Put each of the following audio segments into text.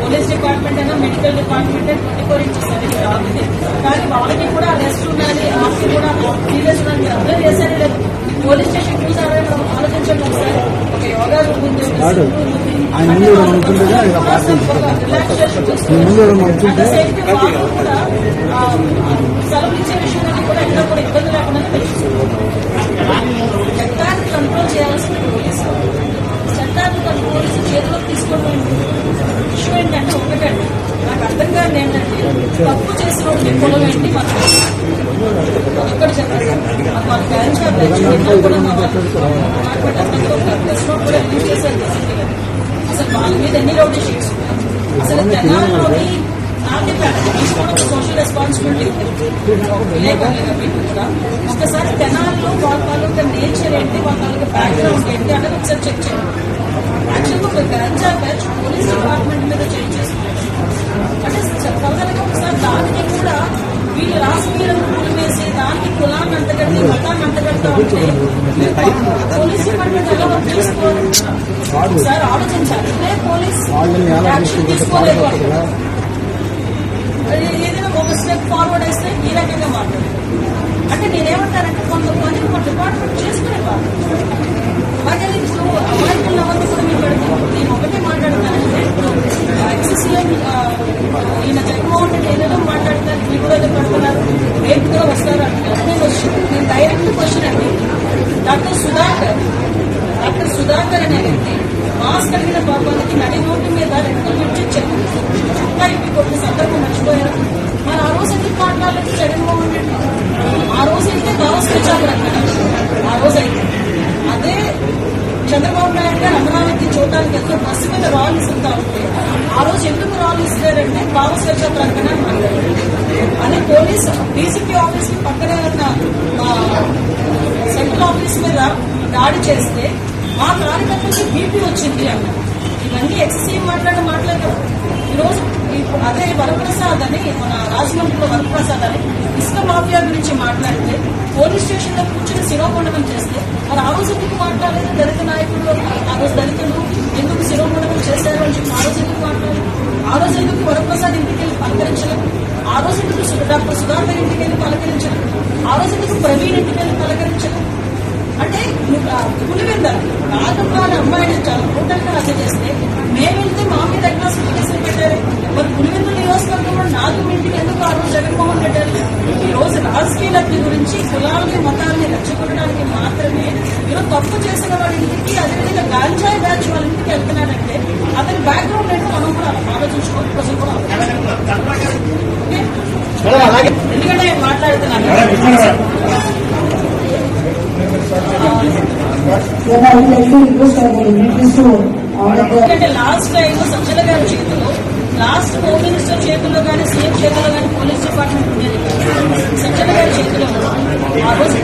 Police department అయినా medical department twenty four into seven job ఇది. కానీ వాళ్ళకి కూడా రెస్ట్ ఉండాలి ఆఫీ కూడా సీరియస్ ఉండాలి. మీరు అర్థం చేశారు లేదు. పోలీస్ స్టేషన్ చూసారా ఆలోచించండి ఒకసారి. ఒక యోగా రూమ్ ఆయన ముందు ఎవరైనా ఇలా పార్టీ ముందు ఎవరైనా ఉంటుంటే వాళ్ళు కూడా ఆ, కూడా ఇబ్బంది ఏంటంటే ఒకటండి నాకు అర్థం కాదు ఏంటంటే తప్పు చేసిన వాడికి పొలం ఏంటి ఒక్కటి చెప్పండి మాకు వాళ్ళ పేరెంట్స్ కూడా మా కూడా చేశారు అసలు వాళ్ళ మీద ఎన్ని రౌడీ షీట్స్ ఉన్నాయి అసలు తెలంగాణలోని నాకే తీసుకోవడం సోషల్ రెస్పాన్సిబిలిటీ కూడా. ఒకసారి తెనాల్లో వాళ్ళ తాలూకా నేచర్ ఏంటి వాళ్ళ తాలూకా బ్యాక్గ్రౌండ్ ఏంటి అనేది ఒకసారి చెక్ చేయండి. యాక్చువల్గా ఒక గంజా బ్యాచ్ పోలీస్ డిపార్ట్మెంట్ మీద చెక్ చేస్తున్నారు అంటే చెప్పగలిగే ఒకసారి? దానికి కూడా వీళ్ళు రాజకీయాలను పూలు వేసి దానికి కులాన్ని అంతగట్టి మతాన్ని అంతగడతా ఉంటే పోలీస్ తీసుకోలేదు అది ఏదైనా ఒక స్టెప్ ఫార్వర్డ్ వేస్తే ఈ రకంగా మాట్లాడారు అంటే నేనేమంటానంటే కొంతమంది మా డిపార్ట్మెంట్ చేసుకునేవారు అలాగే ఇప్పుడు అమాయకులు ఎవరిని కూడా మీరు పెడతాను నేను ఒకటే మాట్లాడతానంటే ఇప్పుడు ఈయన జగన్మోహన్ రెడ్డి ఏదైనా మాట్లాడతారు మీరు కూడా ఏదో పెడుతున్నారు రేపు కూడా వస్తారు అంటే నేను వచ్చి నేను డైరెక్ట్ క్వశ్చన్ అండి డాక్టర్ సుధాకర్ డాక్టర్ సుధాకర్ అనే వ్యక్తి మాస్క్ కలిగిన పాపానికి నడి రోడ్డు మీద రెక్కలు పెట్టి చెప్పు చుక్కా సందర్భం మర్చిపోయారు. మరి ఆ రోజు ఎందుకు మాట్లాడలేదు జగన్మోహన్ రెడ్డి? ఆ రోజు అయితే భావస్కరించారు వచ్చారు ఆ రోజు అయితే. అదే చంద్రబాబు నాయుడు గారు అమరావతి చూడడానికి ఎంతో బస్సు మీద రాళ్ళు ఇస్తుంటా ఉంటే ఆ రోజు ఎందుకు రాళ్ళు ఇస్తారంటే భావస్కరించ ప్రకటన అదే పోలీస్ డీసీపీ ఆఫీస్కి పక్కనే ఉన్న ఆ, సెంట్రల్ ఆఫీస్ మీద దాడి చేస్తే మా కార్యకర్తలకి బీపీ వచ్చింది అన్నారు ఇవన్నీ ఎక్సీఎం మాట్లాడే మాట్లాడతారు ఈరోజు అదే వరప్రసాద్ అని మన రాజమండ్రిలో వరప్రసాద్ అని ఇసుక మాఫియా గురించి మాట్లాడితే పోలీస్ స్టేషన్లో కూర్చొని శిరోమండనం చేస్తే మరి ఆ రోజు ఎందుకు మాట్లాడలేదు దళిత నాయకులు ఆ రోజు దళితులు ఎందుకు శిరోమండనం చేశారు అని చెప్పి ఆ రోజు ఎందుకు మాట్లాడలేదు? ఆ రోజు ఎందుకు వరప్రసాద్ ఇంటికి వెళ్ళి పలకరించలేదు? ఆ రోజు ఎందుకు డాక్టర్ సుధాకర్ ఇంటికి వెళ్ళి పలకరించలేదు ఆ రోజు ఎందుకు ప్రవీణ్ ఇంటికి వెళ్ళి పలకరించలేదు అంటే పులివెంద రాజంగారి అమ్మాయిని చాలా టోటల్గా హత్య చేస్తే మేము వెళ్తే మా మీద ఎట్లా కేసులు పెట్టారు మరి పులివెంద నియోజకవర్గంలో నాలుగు ఇంటికి ఎందుకు ఆ రోజు జగన్మోహన్ రెడ్డి గారు ఈ రోజు రాజకీయ లబ్ధి గురించి కులాలని మతాలని మాత్రమే ఈరోజు తప్పు చేసిన వాళ్ళ ఇంటికి అదేవిధంగా గాంజాయి బ్యాచ్ వాళ్ళ ఇంటికి వెళ్తున్నాడంటే అతని బ్యాక్గ్రౌండ్ ఏంటో మనం కూడా ఆలోచించుకోవాలి. ప్రజలు కూడా ఎందుకంటే నేను మాట్లాడుతున్నాను. ఎందుకంటే లాస్ట్ టైం సజ్జల గారి చేతిలో లాస్ట్ హోమ్ మినిస్టర్ చేతిలో కానీ సీఎం చేతిలో కానీ పోలీస్ డిపార్ట్మెంట్ ఉండేది. కాదు. సజ్జల గారి చేతిలో ఆ రోజు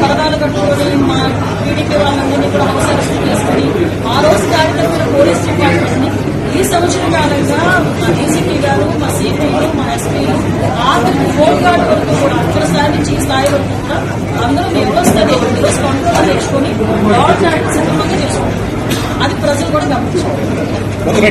మా టీడీపీ వాళ్ళందరినీ కూడా హౌస్ అరెస్ట్ చేసుకుని ఆ రోజు కార్యకర్తల పోలీస్ డిపార్ట్మెంట్ ఈ సంవత్సరం కాలంగా మా డీసీపీ గారు మా సిపిలు మా ఎస్పీలు ఆఖరికి హోమ్ వరకు కూడా అక్షర స్థాయి నుంచి ఈ స్థాయి వరకు కూడా అందరూ వ్యవస్థని ఈరోజు కంట్రోల్ తెచ్చుకొని లాడ్ చేసుకుంటారు అది ప్రజలు కూడా గమనించారు